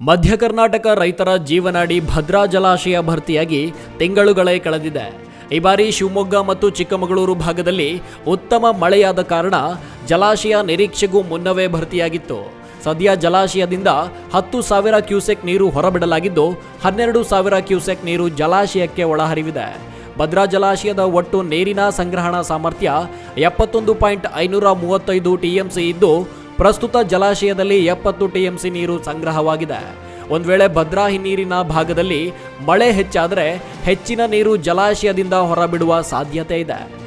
ಮಧ್ಯ ಕರ್ನಾಟಕ ರೈತರ ಜೀವನಾಡಿ ಭದ್ರಾ ಜಲಾಶಯ ಭರ್ತಿಯಾಗಿ ತಿಂಗಳುಗಳೇ ಕಳೆದಿದೆ. ಈ ಬಾರಿ ಶಿವಮೊಗ್ಗ ಮತ್ತು ಚಿಕ್ಕಮಗಳೂರು ಭಾಗದಲ್ಲಿ ಉತ್ತಮ ಮಳೆಯಾದ ಕಾರಣ ಜಲಾಶಯ ನಿರೀಕ್ಷೆಗೂ ಮುನ್ನವೇ ಭರ್ತಿಯಾಗಿತ್ತು. ಸದ್ಯ ಜಲಾಶಯದಿಂದ ಹತ್ತು ಸಾವಿರ ಕ್ಯೂಸೆಕ್ ನೀರು ಹೊರಬಿಡಲಾಗಿದ್ದು, ಹನ್ನೆರಡು ಸಾವಿರ ಕ್ಯೂಸೆಕ್ ನೀರು ಜಲಾಶಯಕ್ಕೆ ಒಳಹರಿವಿದೆ. ಭದ್ರಾ ಜಲಾಶಯದ ಒಟ್ಟು ನೀರಿನ ಸಂಗ್ರಹಣಾ ಸಾಮರ್ಥ್ಯ ಎಪ್ಪತ್ತೊಂದು ಪಾಯಿಂಟ್ ಐನೂರ ಮೂವತ್ತೈದು ಟಿಎಂಸಿ ಇದ್ದು ಪ್ರಸ್ತುತ ಜಲಾಶಯದಲ್ಲಿ ಎಪ್ಪತ್ತು ಟಿಎಂಸಿ ನೀರು ಸಂಗ್ರಹವಾಗಿದೆ. ಒಂದು ವೇಳೆ ಭದ್ರಾ ಹಿನ್ನೀರಿನ ಭಾಗದಲ್ಲಿ ಮಳೆ ಹೆಚ್ಚಾದರೆ ಹೆಚ್ಚಿನ ನೀರು ಜಲಾಶಯದಿಂದ ಹೊರಬಿಡುವ ಸಾಧ್ಯತೆ ಇದೆ.